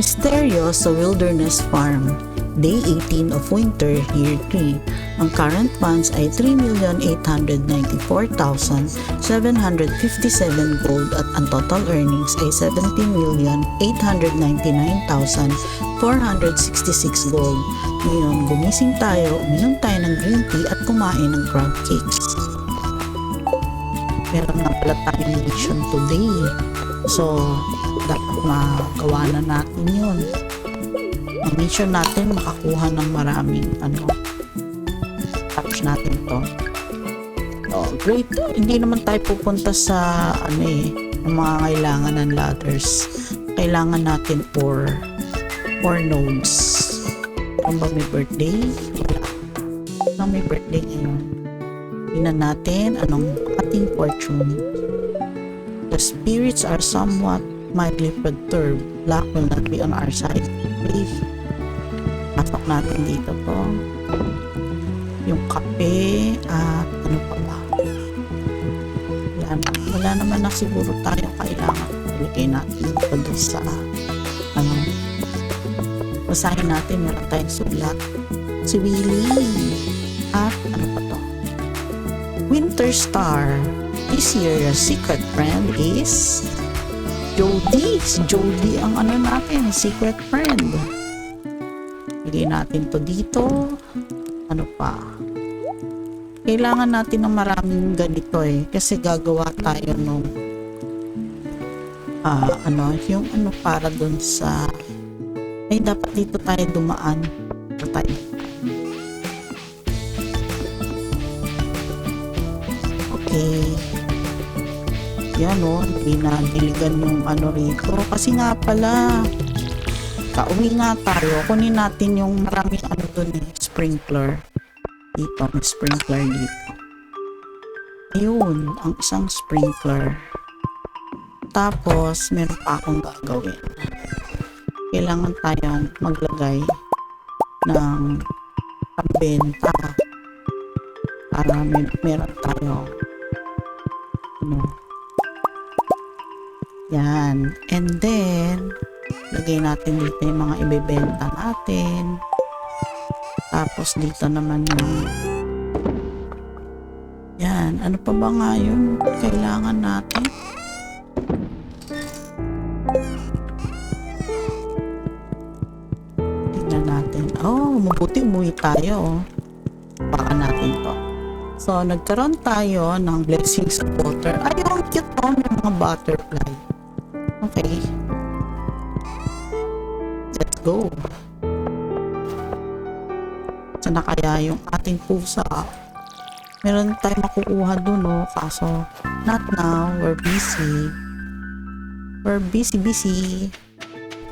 Mysterious sa Wilderness Farm. Day 18 of Winter, Year 3. Ang current funds ay 3,894,757 gold at ang total earnings ay 17,899,466 gold. Ngayon, gumising tayo, uminom tayo ng green tea at kumain ng crab cakes. Meron nga pala tayong mission today. So, magawa na natin yun. Ang mission natin, makakuha ng maraming ano. Tapos natin to. Oh, great. Hindi naman tayo pupunta sa ano eh, yung mga kailangan ng ladders. Kailangan natin for for nodes. Ano ba may birthday? Wala. May birthday ngayon? Tingnan natin anong ating fortune. The spirits are somewhat mildly perturbed. Luck will not be on our side. Please. Pasok natin dito to. Yung kape at ano pa ba. Yan. Wala naman na siguro tayo kailangan. Ilagay natin ito doon sa ano. Basahin natin. Meron tayong sulat. Si Willie. At ano pa to? Winter Star. This year, your secret friend is Jody. Si Jody ang ano natin, secret friend. Bigay natin to dito. Ano pa? Kailangan natin ng maraming ganito eh. Kasi gagawa tayo nung ah ano, yung ano para dun sa ay dapat dito tayo dumaan. Dito tayo. Okay. Yan o, hindi na diligan yung ano rito. Kasi nga pala, kauwi nga tayo. Kunin natin yung maraming ano dun eh, sprinkler. Dito, may sprinkler dito. Ayun, ang isang sprinkler. Tapos, meron pa akong gagawin. Kailangan tayong maglagay ng pambenta para may, meron tayo ano, yan. And then, lagay natin dito yung mga ibebenta natin. Tapos dito naman yung yan. Ano pa ba nga yun? Kailangan natin. Tingnan natin. Oh, mabuti umuwi tayo. oh. Baka natin to. So, nagkaroon tayo ng blessings of water. Ay, ang cute to. May mga butterfly. Okay. Let's go. Sana kaya yung ating pusa? Meron tayong makukuha dun, no? Kaso, not now. We're busy. We're busy, busy.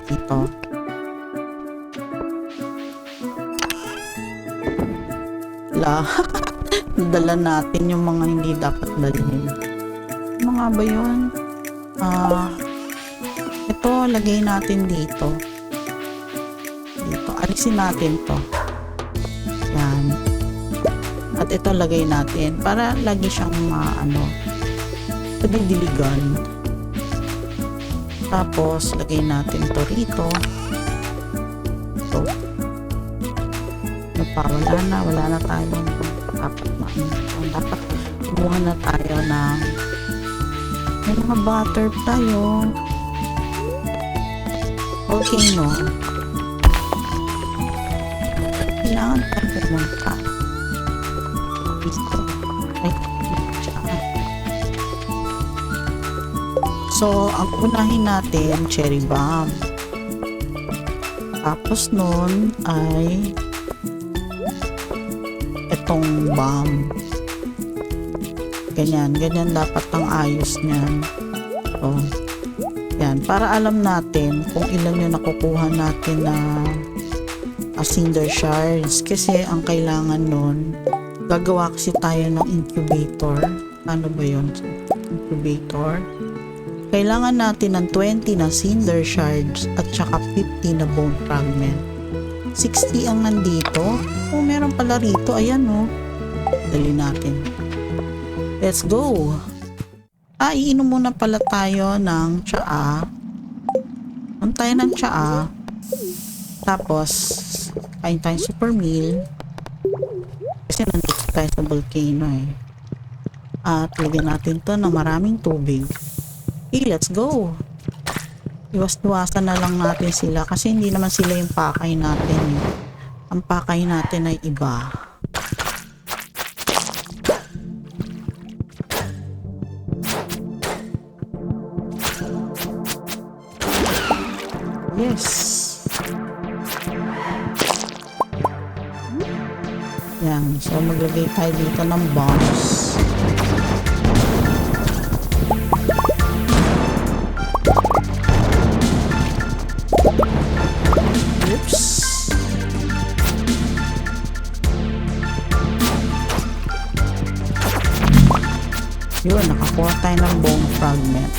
Dito. La. Dala natin yung mga hindi dapat dalhin. Mga ba yun? Ah, ito, lagay natin dito. Dito, alisin natin to. Yan. At ito, lagay natin para lagi siyang ma, ano, padidiligan. Tapos, lagay natin to rito. Ito. Ano pa, wala na, wala na tayong dapat na, dapat kumuha na tayo ng may mga butterfly oh. Okay, no? Kailangan. Dito. Ay, dyan. So, ang unahin natin, cherry bomb. Tapos nun ay itong bomb. Ganyan, ganyan dapat ang ayos niyan. So, yan, para alam natin kung ilan yung nakukuha natin na uh, cinder shards. Kasi ang kailangan nun, gagawa kasi tayo ng incubator. Ano ba yun? Incubator. Kailangan natin ng 20 na cinder shards at saka 50 na bone fragment. 60 ang nandito. Oh, meron pala rito. Ayan, oh. Dali natin. Let's go! Ah, iinom muna pala tayo ng tsaa. Inom tayo ng tsaa. Tapos, kain tayong super meal. Kasi nandito tayo sa volcano eh. At lagyan natin to ng maraming tubig. Okay, let's go! Iwas-iwasan na lang natin sila kasi hindi naman sila yung pakay natin. eh. Ang pakay natin ay iba. So, maglagay tayo dito ng bombs. Oops. Yun, nakakuha tayo ng bone fragment.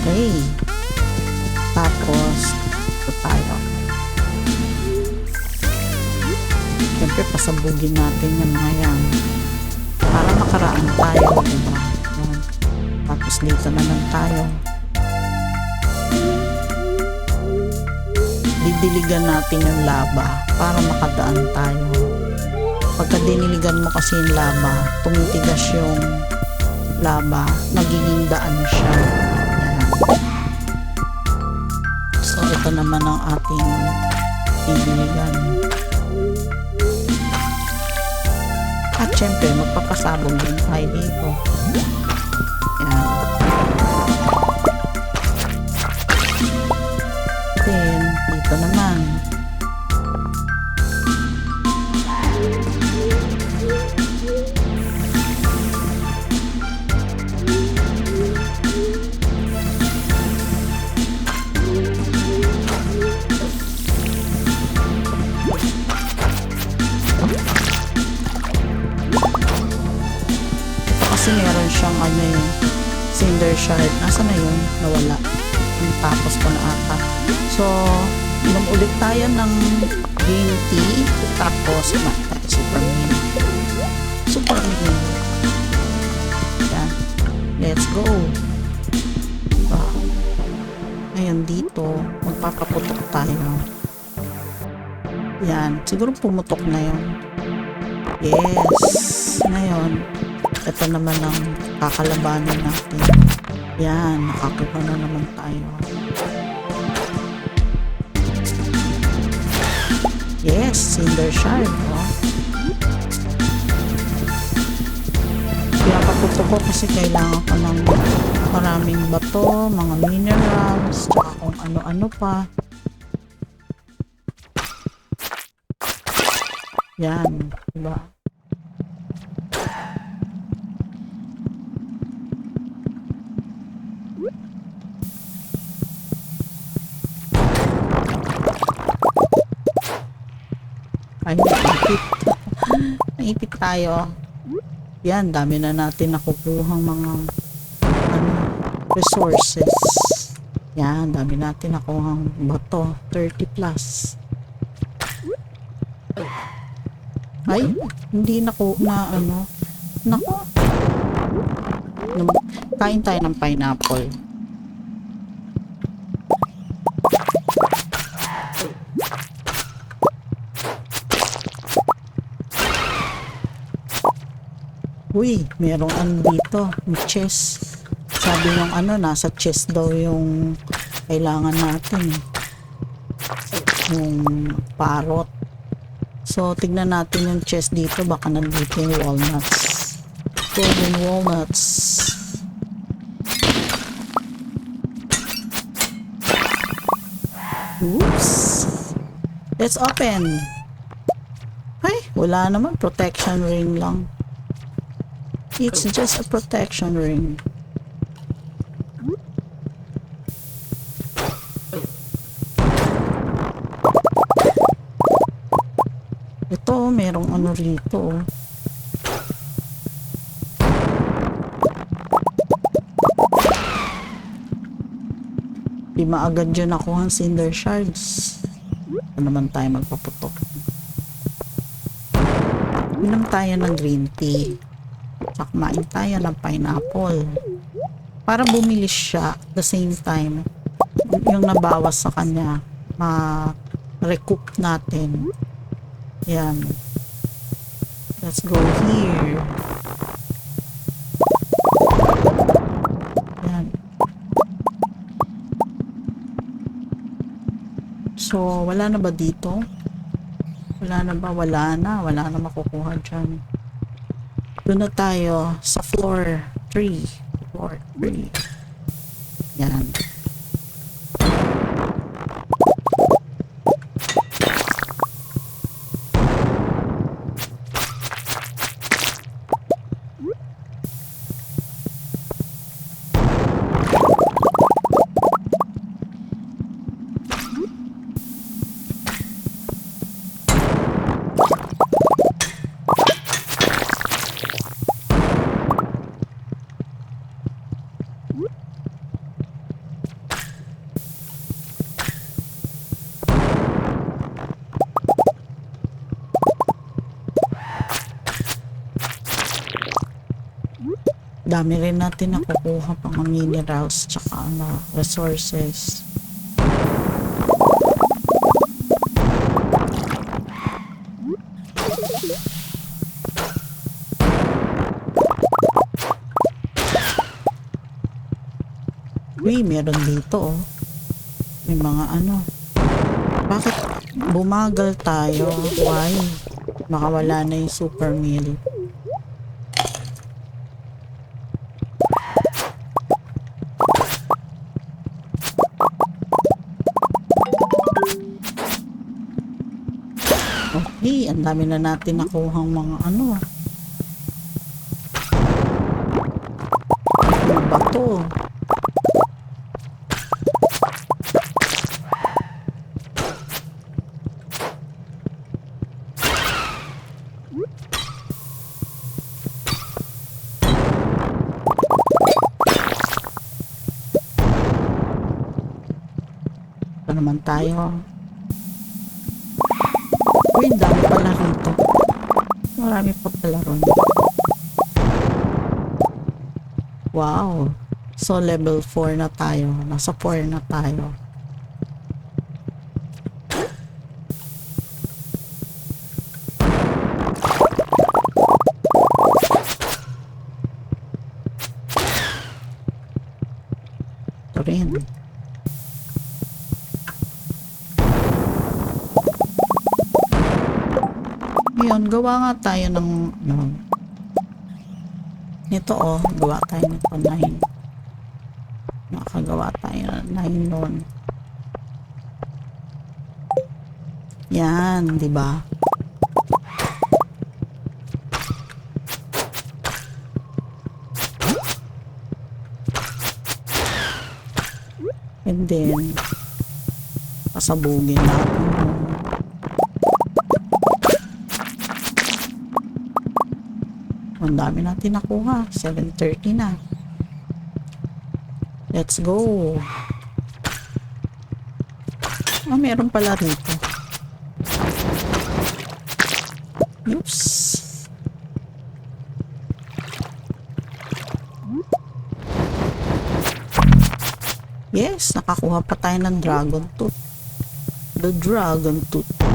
Okay. Siyempre, pasabugin natin yung mga yan. Para makaraan tayo, diba? Tapos, dito naman tayo. Didiligan natin yung lava para makadaan tayo. Pagka diniligan mo kasi yung lava, tumitigas yung lava, nagiging daan siya. Ayan. So, ito naman ang ating didiligan. Syempre, magpapasabog din tayo dito. Let's go. Diba? Ngayon dito, magpapaputok tayo. Yan. Siguro pumutok na yun. Yes. Ngayon, ito naman ang kakalabanin natin. Yan, nakakuha na naman tayo. Yes, Cinder Shard. Kaya paputo ko kasi kailangan ko ng maraming bato, mga minerals, tsaka kung ano-ano pa. Yan, diba? Ay, naipit. naipit tayo. Yan, dami na natin nakukuhang mga ano, resources. Yan, dami natin nakuhang bato. 30 plus. Ay, hindi naku na ano. Num- Kain tayo ng pineapple. Uy, merong ano dito, may chest. Sabi ng ano, nasa chest daw yung kailangan natin. Yung parrot. So, tignan natin yung chest dito. Baka nandito yung walnuts. Golden walnuts. Oops. Let's open. Ay, wala naman. Protection ring lang. It's just a protection ring. Ito, merong ano rito. Di maagad dyan ako ang cinder shards. Ito naman tayo magpaputok. Inom tayo ng green tea. Tsaka kumain tayo ng pineapple. para bumilis siya the same time yung nabawas sa kanya ma-recoup natin. Yan. Let's go here. Yan. So, wala na ba dito? Wala na ba? Wala na. Wala na makukuha dyan. Doon na tayo sa floor 3. Floor 3. Yan. Dami rin natin nakukuha pang minerals tsaka ano, resources. Uy, meron dito oh. May mga ano. Bakit bumagal tayo? Why? Makawala na yung super meal. Dami na natin nakuhang mga ano. Mga bato. Naman tayo. Marami pa pala ron. Wow. So, level 4 na tayo. Nasa 4 na tayo. Ito rin. Ngayon, gawa nga tayo ng ano. Nito oh, gawa tayo nito 9. Nakagawa tayo ng 9 nun. Yan, di ba? And then, pasabugin natin Ang dami natin nakuha. 7.30 na. Let's go. Ah, meron pala rito. Oops. Yes, nakakuha pa tayo ng dragon tooth. The dragon tooth.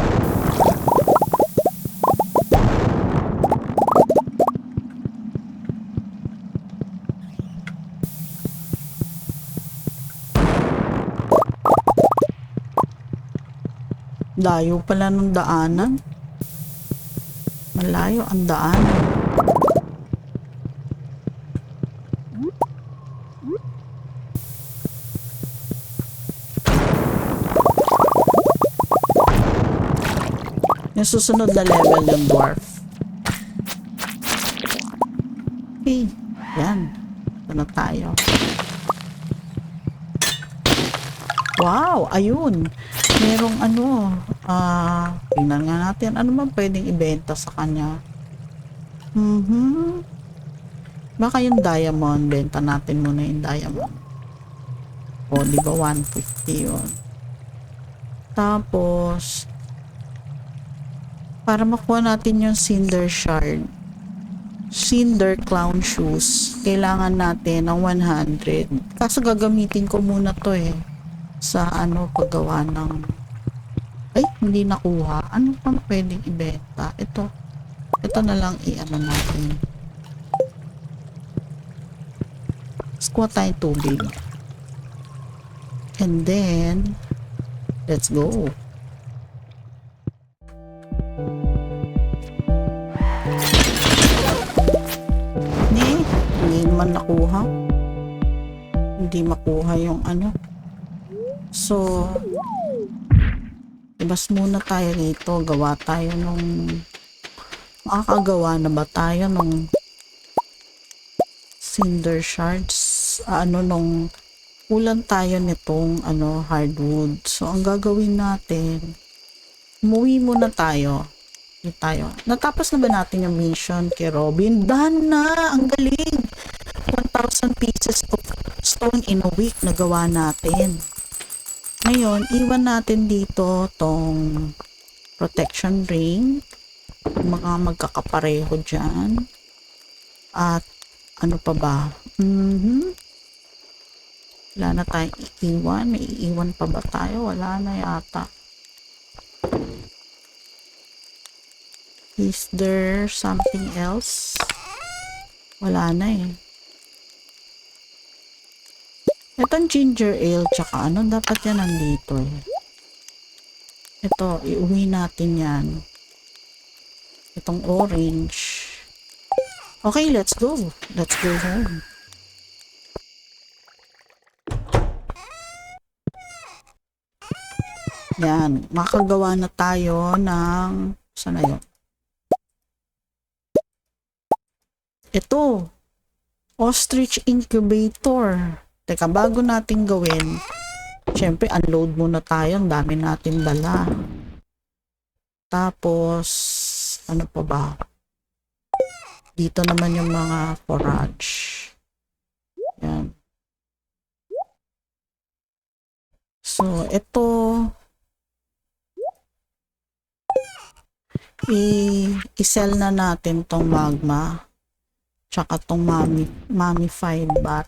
Layo pala ng daanan. Malayo ang daanan. Yung susunod na level yung dwarf. Okay. Yan. Ito na tayo. Wow! Ayun! Merong ano, ah, tingnan nga natin, ano man pwedeng ibenta sa kanya. Mhm. Baka yung diamond, benta natin muna yung diamond. O, di ba 150 yun. Tapos, para makuha natin yung cinder shard, Cinder Clown Shoes. Kailangan natin ng 100. Kaso gagamitin ko muna to eh. Sa ano, paggawa ng... Ay, hindi nakuha. Ano pang pwedeng ibenta? Ito. Ito na lang i-ano natin. Squat tayo tubig. And then, let's go. Ni, hindi naman nakuha. Hindi makuha yung ano. So, ibas muna tayo rito. Gawa tayo nung... Makakagawa na ba tayo nung cinder shards? Ano nung kulang tayo nitong ano hardwood. So, ang gagawin natin, umuwi muna tayo. Hindi tayo. Natapos na ba natin yung mission kay Robin? Done na! Ang galing! 1,000 pieces of stone in a week na gawa natin. Ngayon, iwan natin dito tong protection ring. Mga magkakapareho dyan. At ano pa ba? Mhm. Wala na tayong iiwan. May iiwan pa ba tayo? Wala na yata. Is there something else? Wala na eh. Itong ginger ale tsaka ano dapat yan nandito eh. Ito, iuwi natin yan. Itong orange. Okay, let's go. Let's go home. Yan, makagawa na tayo ng saan na yun? Ito, ostrich incubator. Teka, bago natin gawin, syempre unload muna tayo, ang dami natin dala. Tapos, ano pa ba? Dito naman yung mga forage. Yan. So, ito, i-sell na natin tong magma tsaka tong mami, mummified bat.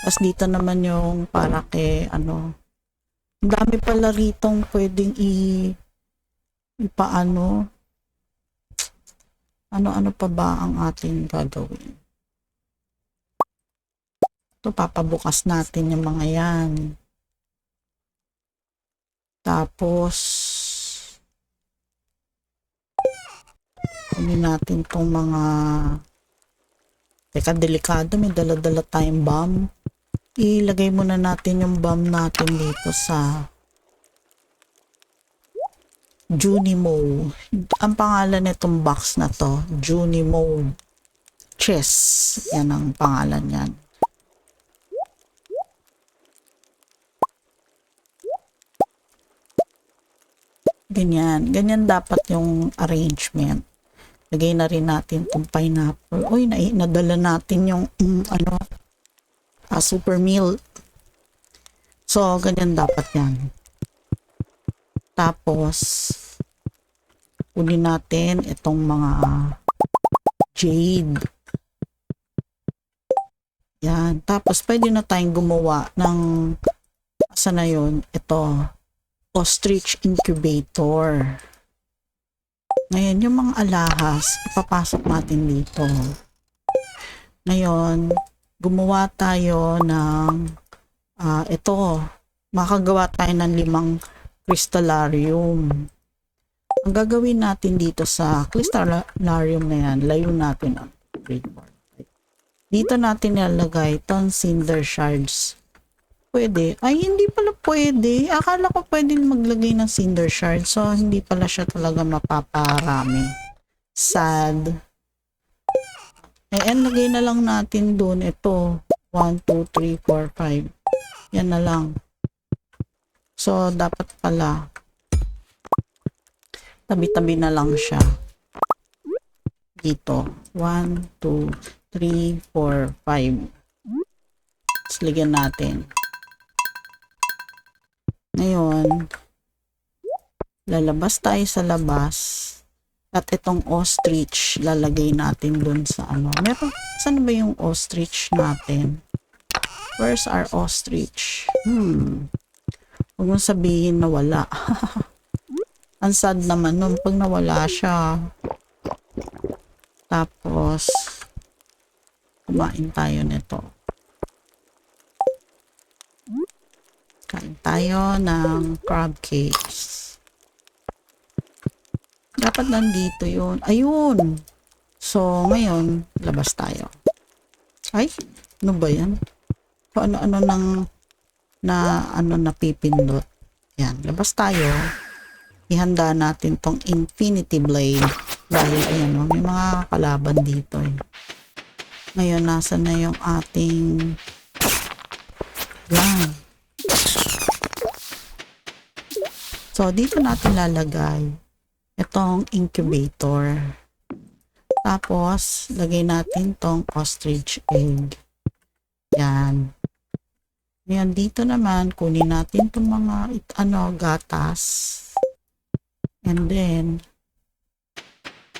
Tapos dito naman yung para kay ano, dami pala ritong pwedeng i ipaano ano-ano pa ba ang ating gagawin. Ito, papabukas natin yung mga yan. Tapos, kunin natin tong mga Teka, delikado. May dala-dala tayong bomb. Ilagay muna natin yung bomb natin dito sa Junimo. Ang pangalan nitong box na to, Junimo Chess. Yan ang pangalan yan. Ganyan. Ganyan dapat yung arrangement. Lagay na rin natin itong pineapple. Uy, na nadala natin yung mm, ano, ah, super meal. So, ganyan dapat yan. Tapos, kunin natin itong mga jade. Yan. Tapos, pwede na tayong gumawa ng asa na yun? Ito. Ostrich incubator. Ngayon, yung mga alahas, ipapasok natin dito. Ngayon, gumawa tayo ng ah ito, makagawa tayo ng limang crystallarium. Ang gagawin natin dito sa crystallarium na yan, layo natin ang breadboard. Dito natin nilalagay itong cinder shards. Pwede. Ay, hindi pala pwede. Akala ko pwede maglagay ng cinder shards. So, hindi pala siya talaga mapaparami. Sad. Eh, and lagay na lang natin doon ito. 1, 2, 3, 4, 5. Yan na lang. So, dapat pala tabi-tabi na lang siya. Dito. 1, 2, 3, 4, 5. Tapos ligyan natin. Ngayon, lalabas tayo sa labas. At itong ostrich, lalagay natin dun sa ano. Meron, saan ba yung ostrich natin? Where's our ostrich? Hmm. Huwag mong sabihin na wala. Ang sad naman nun pag nawala siya. Tapos, kumain tayo nito. Kain tayo ng crab cakes. Dapat nandito yun. Ayun! So, ngayon, labas tayo. Ay, ano ba yan? Ano-ano nang na ano napipindot. Yan, labas tayo. Ihanda natin tong Infinity Blade. Dahil, ayan o, may mga kalaban dito eh. Ngayon, nasa na yung ating yan. So, dito natin lalagay itong incubator. Tapos, lagay natin tong ostrich egg. Yan. Ngayon, dito naman, kunin natin itong mga, it- ano, gatas. And then,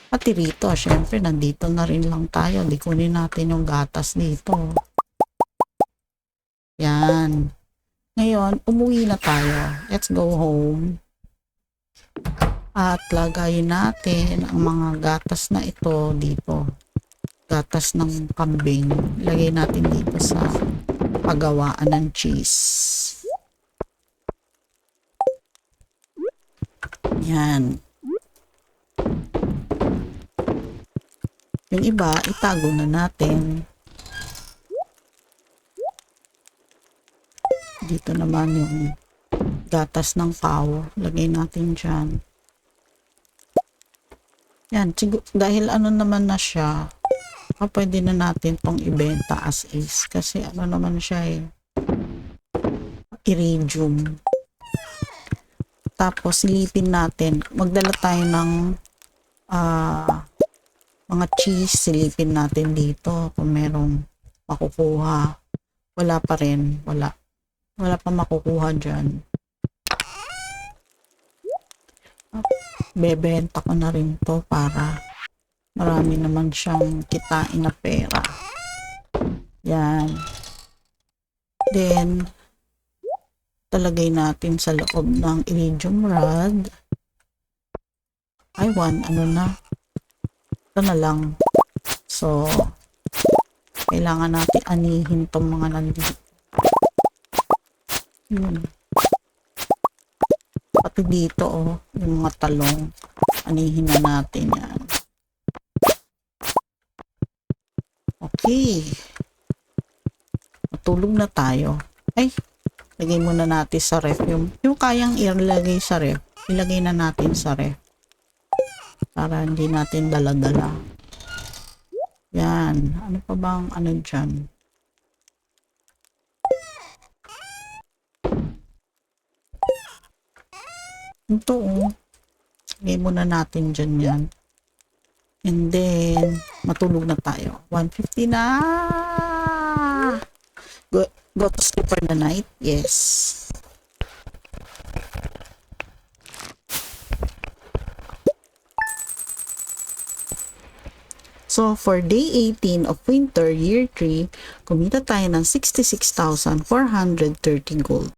pati rito, syempre, nandito na rin lang tayo. Di kunin natin yung gatas dito. Yan. Ngayon, umuwi na tayo. Let's go home. At lagay natin ang mga gatas na ito dito. Gatas ng kambing. Lagay natin dito sa pagawaan ng cheese. Yan. Yung iba, itago na natin. Dito naman yung gatas ng cow. Lagay natin dyan. Yan, dahil ano naman na siya, ah, pwede na natin tong ibenta as is. Kasi ano naman siya eh, iridium. Tapos, silipin natin. Magdala tayo ng ah, mga cheese. Silipin natin dito kung merong makukuha. Wala pa rin. Wala. Wala pa makukuha dyan. Ah, Bebenta ko na rin to para marami naman siyang kitain na pera. Yan. Then, talagay natin sa loob ng iridium rod. Ay, one, ano na. Ito na lang. So, kailangan natin anihin tong mga nandito. Yun. Pati dito, oh, yung mga talong. Anihin na natin yan. Okay. Matulog na tayo. Ay, lagay muna natin sa ref. Yung, yung kayang ilagay sa ref, ilagay na natin sa ref. Para hindi natin daladala. Yan. Ano pa bang ano dyan? Ito oh. Lagay muna natin dyan yan. And then, matulog na tayo. 150 na! Go, go to sleep for the night? Yes. So, for day 18 of winter, year 3, kumita tayo ng 66,430 gold.